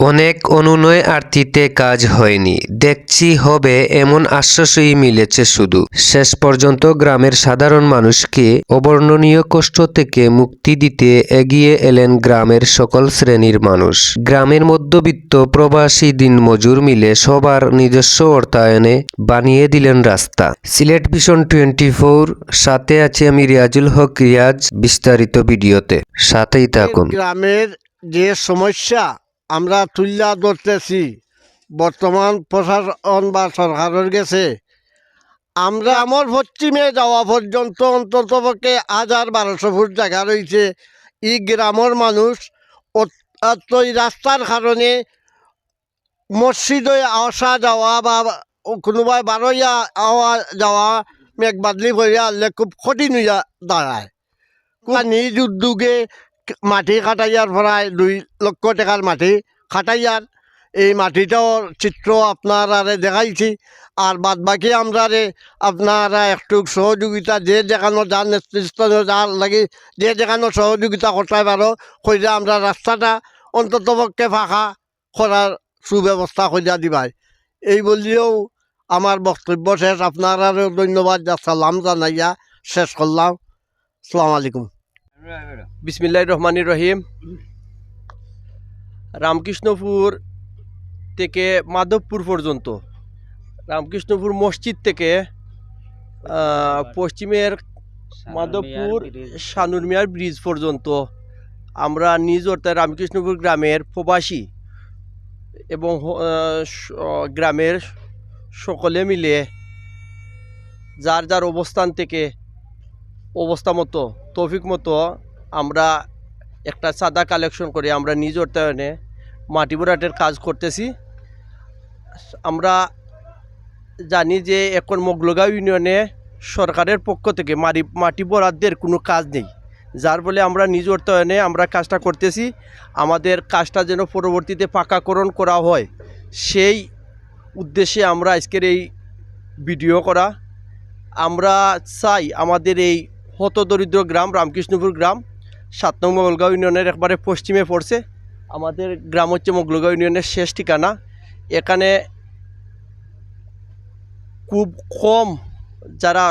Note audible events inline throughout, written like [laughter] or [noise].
অনেক অনুনয় আরতিতে কাজ হয়নি। দেখছি হবে এমন আশ্বাসই মিলেছে শুধু। শেষ পর্যন্ত গ্রামের সাধারণ মানুষকে অবর্ণনীয় কষ্ট থেকে মুক্তি দিতে এগিয়ে এলেন গ্রামের সকল শ্রেণির মানুষ। গ্রামের মধ্যবিত্ত প্রবাসী দিনমজুর মিলে সবার নিজস্ব অর্থায়নে বানিয়ে দিলেন রাস্তা। সিলেট ভিশন টোয়েন্টি ফোর সাথে আছে আমি রিয়াজুল হক রিয়াজ বিস্তারিত ভিডিওতে। সাথেই থাকুন। গ্রামের যে সমস্যা আমরা তুল্যা ধরতেছি। বর্তমান প্রশাসন বা সরকারের গেছে। আমরা আমার পশ্চিমে যাওয়া পর্যন্ত অন্তত পক্ষে হাজার বারোশো ফুট জায়গা রয়েছে। এই গ্রামের মানুষ এই রাস্তার কারণে মসজিদে আসা যাওয়া বা কোনোবাই বারোয়া আওয়া যাওয়া মেঘবাদলি করে আনলে খুব কঠিন হইয়া দাঁড়ায়। নিজ উদ্যোগে মাটি খাটাইয়ার প্রায় দুই লক্ষ টাকার মাটি খাটাইয়ার এই মাটিটাও চিত্র আপনারা দেখাইছি। আর বাদ বাকি আমরা রে আপনারা একটু সহযোগিতা যে যেখানো যার নেতৃত্বে যার লাগে যে যেখানো সহযোগিতা করতে পারো কইরা আমরা রাস্তাটা অন্তত পক্ষে ফাঁকা করার সুব্যবস্থা কইরা দিবাই। এই বললেও আমার বক্তব্য শেষ। আপনারাও ধন্যবাদ। সালাম জানাইয়া। শেষ করলাম আসসালামু আলাইকুম। বিসমিল্লাহ রহমান রহিম। রামকৃষ্ণপুর থেকে মাধবপুর পর্যন্ত, রামকৃষ্ণপুর মসজিদ থেকে পশ্চিমের মাধবপুর শানুর মিয়ার ব্রিজ পর্যন্ত আমরা নিজ অর্থাৎ রামকৃষ্ণপুর গ্রামের প্রবাসী এবং গ্রামের সকলে মিলে যার যার অবস্থান থেকে অবস্থা মতো, তৌফিক মতো আমরা একটা চাঁদা কালেকশন করে আমরা নিজ অর্থায়নে মাটি ভরাটের কাজ করতেছি। আমরা জানি যে এখন মগলগাঁও ইউনিয়নে সরকারের পক্ষ থেকে মাটি মাটি বরাদ্দের কোনো কাজ নেই। যার ফলে আমরা নিজ অর্থায়নে আমরা কাজটা করতেছি। আমাদের কাজটা যেন পরবর্তীতে পাকাকরণ করা হয়, সেই উদ্দেশ্যে আমরা আজকের এই ভিডিও করা। আমরা চাই আমাদের এই হতদরিদ্র গ্রাম, রামকৃষ্ণপুর গ্রাম, সাত নং মোগলগাঁও ইউনিয়নের একবারে পশ্চিমে পড়ছে। আমাদের গ্রাম হচ্ছে মোগলগাঁও ইউনিয়নের শেষ ঠিকানা। এখানে খুব কম যারা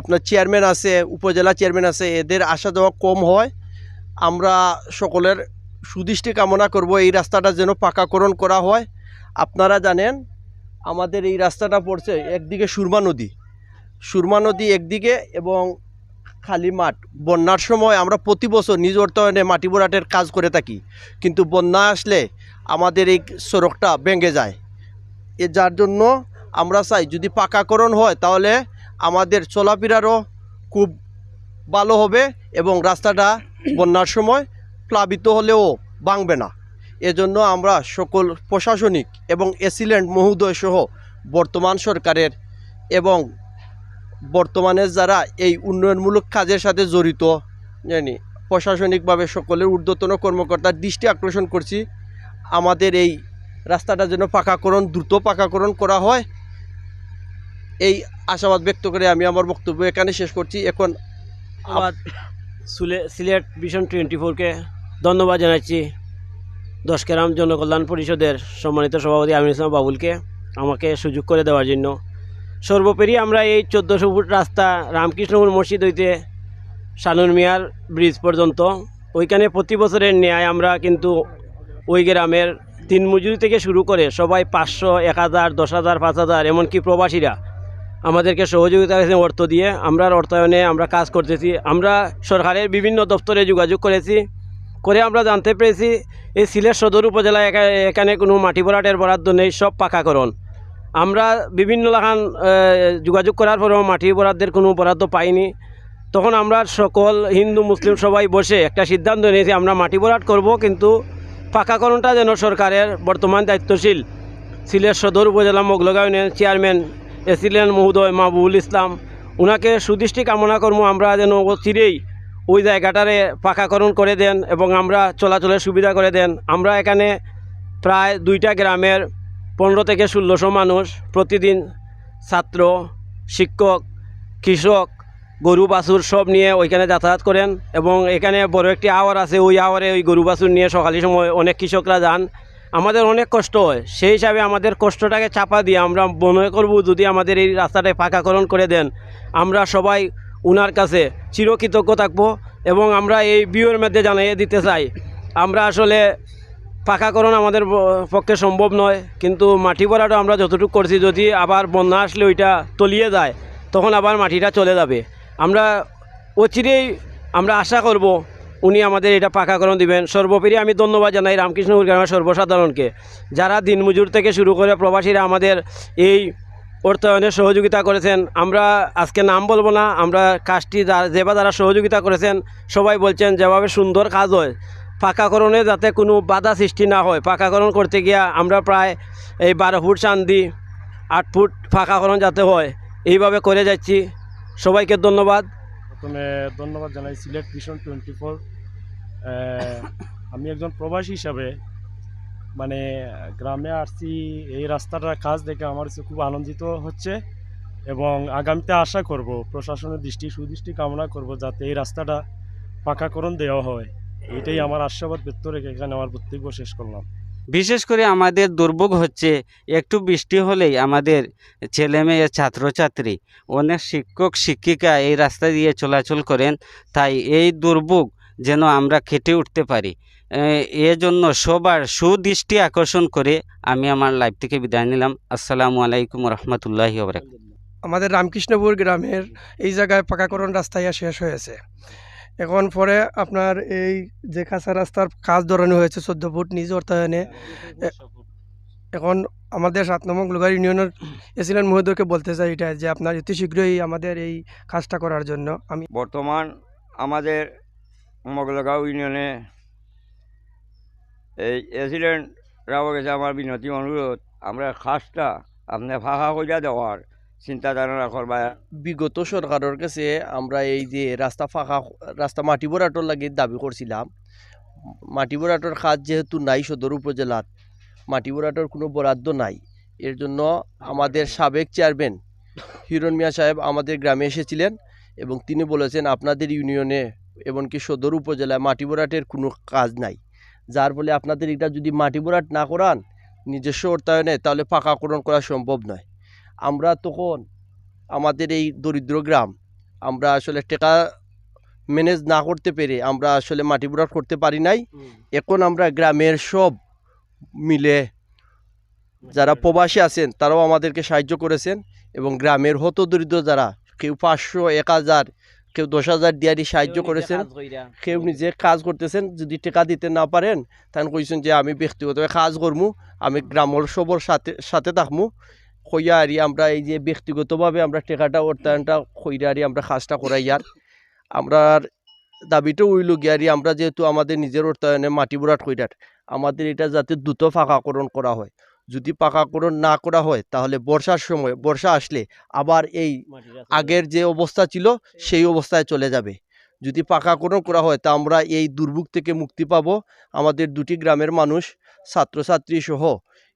আপনার চেয়ারম্যান আছে, উপজেলা চেয়ারম্যান আছে, এদের আসা যাওয়া কম হয়। আমরা সকলের সুদৃষ্টি কামনা করব, এই রাস্তাটা যেন পাকাকরণ করা হয়। আপনারা জানেন, আমাদের এই রাস্তাটা পড়ছে একদিকে সুরমা নদী। সুরমা নদী একদিকে এবং খালি মাঠ। বন্যার সময় আমরা প্রতি বছর নিজ অর্থায়নে মাটি বোরাটের কাজ করে থাকি। কিন্তু বন্যা আসলে আমাদের এই সড়কটা ভেঙে যায়। এ যার জন্য আমরা চাই যদি পাকাকরণ হয় তাহলে আমাদের চলাফেরারও খুব ভালো হবে এবং রাস্তাটা বন্যার সময় প্লাবিত হলেও ভাঙবে না। এজন্য আমরা সকল প্রশাসনিক এবং এসিলেন্ট মহোদয় সহ বর্তমান সরকারের এবং বর্তমানে যারা এই উন্নয়নমূলক কাজের সাথে জড়িত, জানি, প্রশাসনিকভাবে সকলের ঊর্ধ্বতন কর্মকর্তার দৃষ্টি আকর্ষণ করছি, আমাদের এই রাস্তাটা যেন পাকাকরণ, দ্রুত পাকাকরণ করা হয়, এই আশাবাদ ব্যক্ত করে আমি আমার বক্তব্য এখানে শেষ করছি। এখন সুলে- সিলেট ভিশন টোয়েন্টি ফোরকে ধন্যবাদ জানাচ্ছি দশকেরাম জনকল্যাণ পরিষদের সম্মানিত সভাপতি আমির ইসলাম বাবুলকে আমাকে সুযোগ করে দেওয়ার জন্য। সর্বোপরি আমরা এই চোদ্দোশো ফুট রাস্তা রামকৃষ্ণপুর মসজিদ হইতে শানুর মিয়ার ব্রিজ পর্যন্ত। ওইখানে প্রতি বছরের ন্যায় আমরা কিন্তু ওই গ্রামের তিন মজুরি থেকে শুরু করে সবাই পাঁচশো, এক হাজার, দশ হাজার, পাঁচ হাজার, এমনকি প্রবাসীরা আমাদেরকে সহযোগিতা করেছেন অর্থ দিয়ে আমরা অর্থায়নে আমরা কাজ করতেছি। আমরা সরকারের বিভিন্ন দপ্তরে যোগাযোগ করেছি, করে আমরা জানতে পেরেছি, এই সিলেট সদর উপজেলায় এখানে কোনো মাটি ভরাটের বরাদ্দ নেই, সব পাকাকরণ আমরা বিভিন্ন লাখান যোগাযোগ করার পরেও মাটি বরাদ্দের কোনো বরাদ্দ পাইনি। তখন আমরা সকল হিন্দু, মুসলিম সবাই বসে একটা সিদ্ধান্ত নিয়েছি, আমরা মাটি বরাদ করব, কিন্তু পাকাকরণটা যেন সরকারের বর্তমান দায়িত্বশীল সিলেট সদর উপজেলা মোগলগাঁও ইউনিয়ন চেয়ারম্যান এসিলেন মহোদয় মাহবুল ইসলাম ওনাকে সুদৃষ্টি কামনা করব, আমরা যেন চিরেই ওই জায়গাটারে পাকাকরণ করে দেন এবং আমরা চলাচলের সুবিধা করে দেন। আমরা এখানে প্রায় দুইটা গ্রামের পনেরো থেকে ষোলোশো মানুষ প্রতিদিন ছাত্র, শিক্ষক, কৃষক, গরু, বাছুর সব নিয়ে ওইখানে যাতায়াত করেন এবং এখানে বড় একটি আওয়ার আছে, ওই আওয়ারে ওই গরু, বাছুর নিয়ে সকালের সময় অনেক কৃষকরা যান। আমাদের অনেক কষ্ট হয়, সেই হিসাবে আমাদের কষ্টটাকে চাপা দিয়ে আমরা মনে করব যদি আমাদের এই রাস্তাটায় পাকাকরণ করে দেন, আমরা সবাই উনার কাছে চিরকৃতজ্ঞ থাকব এবং আমরা এই বিয়ের মধ্যে জানিয়ে দিতে চাই। আমরা আসলে পাকাকরণ আমাদের পক্ষে সম্ভব নয়। কিন্তু মাটি ভরাটা আমরা যতটুকু করছি, যদি আবার বন্যা আসলে ওইটা তলিয়ে যায়, তখন আবার মাটিটা চলে যাবে। আমরা অচিরেই আমরা আশা করব উনি আমাদের এটা পাকাকরণ দিবেন। সর্বোপরি আমি ধন্যবাদ জানাই রামকৃষ্ণপুর গ্রামের সর্বসাধারণকে। যারা দিনমজুর থেকে শুরু করে প্রবাসীরা আমাদের এই অর্থায়নে সহযোগিতা করেছেন, আমরা আজকে নাম বলব না, আমরা কাজটি যেভাবে যারা সহযোগিতা করেছেন, সবাই বলছেন যেভাবে সুন্দর কাজ হয়। পাকাকরণে যাতে কোনো বাধা সৃষ্টি না হয়। পাকাকরণ করতে গিয়া আমরা প্রায় এই বারো ফুট চান্দি আট ফুট পাকাকরণ যাতে হয়। এইভাবে করে যাচ্ছি। সবাইকে ধন্যবাদ। প্রথমে ধন্যবাদ জানাই সিলেট ভিশন টোয়েন্টি ফোর। আমি একজন প্রবাসী হিসাবে মানে গ্রামে আসছি, এই রাস্তাটার কাজ দেখে আমার খুব আনন্দিত হচ্ছে এবং আগামীতে আশা করব, প্রশাসনের দৃষ্টি সুদৃষ্টি কামনা করব যাতে এই রাস্তাটা পাকাকরণ দেওয়া হয়। এটাই আমার আশাবাদ ব্যক্ত রেখে এখানে আমার বক্তব্য শেষ করলাম। বিশেষ করে আমাদের দুর্ভোগ হচ্ছে একটু বৃষ্টি হলেই আমাদের ছেলে মেয়ে ছাত্রছাত্রী অনেক শিক্ষক শিক্ষিকা এই রাস্তা দিয়ে চলাচল করেন তাই এই দুর্ভোগ যেন আমরা খেটে উঠতে পারি। এজন্য সবার সুদৃষ্টি আকর্ষণ করে আমি আমার লাইফ থেকে বিদায় নিলাম। আসসালামু আলাইকুম রহমতুল্লাহি আমাদের রামকৃষ্ণপুর গ্রামের এই জায়গায় পাকাকরণ রাস্তা ইয়া শেষ হয়েছে। এখন পরে আপনার এই যে কাঁচা রাস্তার কাজ ধরানো হয়েছে চোদ্দ ফুট নিজ অর্থায়নে এখন আমাদের সাত নম্বর গ্লোগার ইউনিয়নের [clears throat] এসিলেন্ট মহোদয়কে বলতে চাই এটা যে আপনার অতি শীঘ্রই আমাদের এই কাজটা করার জন্য। আমি বর্তমান আমাদের মগলগাঁও ইউনিয়নে এই এক্সিডেন্ট রাও গেছে আমার বিনতি অনুরোধ আমরা খাসটা আপনার ফাঁকা কইরা দেওয়ার চিন্তাধারা করবা বিগত সরকারের কাছে আমরা এই যে রাস্তা ফাঁকা রাস্তা মাটি ভরাটোর লাগে দাবি করছিলাম মাটি ভরাটোর কাজ যেহেতু নাই সদর উপজেলার মাটি ভরাটোর কোনো বরাদ্দ নাই। এর জন্য আমাদের সাবেক চেয়ারম্যান হিরণ মিয়া সাহেব আমাদের গ্রামে এসেছিলেন এবং তিনি বলেছেন, আপনাদের ইউনিয়নে এমনকি সদর উপজেলায় মাটি ভরাটের কোনো কাজ নাই। যার ফলে আপনাদের এটা যদি মাটি ভরাট না করান, নিজস্ব অর্থায়নে তাহলে পাকাকরণ করা সম্ভব নয়। আমরা তখন আমাদের এই দরিদ্র গ্রাম আমরা আসলে টেকা ম্যানেজ না করতে পেরে আমরা আসলে মাটি ভরাট করতে পারি নাই। এখন আমরা গ্রামের সব মিলে যারা প্রবাসী আছেন তারাও আমাদেরকে সাহায্য করেছেন এবং গ্রামের হত দরিদ্র যারা কেউ পাঁচশো এক হাজার কেউ দশ হাজার দিয়ারি সাহায্য করেছেন কেউ নিজে কাজ করতেছেন যদি টেকা দিতে না পারেন তাহলে কইছেন যে আমি ব্যক্তিগতভাবে কাজ করমু আমি গ্রামের সবর সাথে সাথে থাকমু। কইয়া আরি আমরা এই যে ব্যক্তিগতভাবে আমরা টেকাটা অর্থায়নটা কইরা আরি আমরা কাজটা করাই আর আমরা দাবিটা উইল গিয়ারি আমরা যেহেতু আমাদের নিজের অর্থায়নে মাটি বুড়াট কইরার আমাদের এটা যাতে দ্রুত পাকাকরণ করা হয়। যদি পাকাকরণ না করা হয় তাহলে বর্ষার সময় বর্ষা আসলে আবার এই আগের যে অবস্থা ছিল সেই অবস্থায় চলে যাবে। যদি পাকাকরণ করা হয় তা আমরা এই দুর্ভোগ থেকে মুক্তি পাব। আমাদের দুটি গ্রামের মানুষ ছাত্রছাত্রী সহ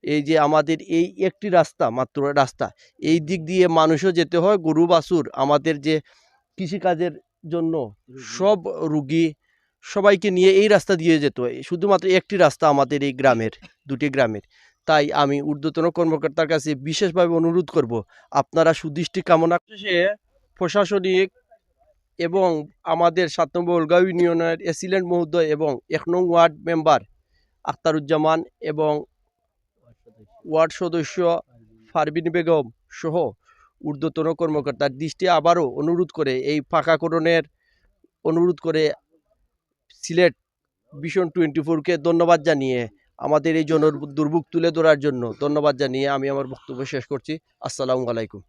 এই যে আমাদের এই একটি রাস্তা মাত্র রাস্তা এই দিক দিয়ে মানুষও যেতে হয় গরু বাছুর আমাদের যে কৃষিকাজের জন্য সব রুগী সবাইকে নিয়ে এই রাস্তা দিয়ে যেত। শুধুমাত্র একটি রাস্তা আমাদের এই গ্রামের দুটি গ্রামের। তাই আমি ঊর্ধ্বতন কর্মকর্তার কাছে বিশেষভাবে অনুরোধ করব আপনারা সুদৃষ্টি কামনা শেষে প্রশাসনিক এবং আমাদের সাত নম্বর ওলগাঁও ইউনিয়নের এসিলেন্ট মহোদয় এবং এক নং ওয়ার্ড মেম্বার আখতারুজ্জামান এবং ওয়ার্ড সদস্য ফারবিন বেগম সহ ঊর্ধ্বতন কর্মকর্তার দৃষ্টি আবারও অনুরোধ করে এই ফাঁকাকরণের অনুরোধ করে সিলেট ভিশন টোয়েন্টি ফোরকে ধন্যবাদ জানিয়ে আমাদের এই জন দুর্ভোগ তুলে ধরার জন্য ধন্যবাদ জানিয়ে আমি আমার বক্তব্য শেষ করছি। আসসালামু আলাইকুম।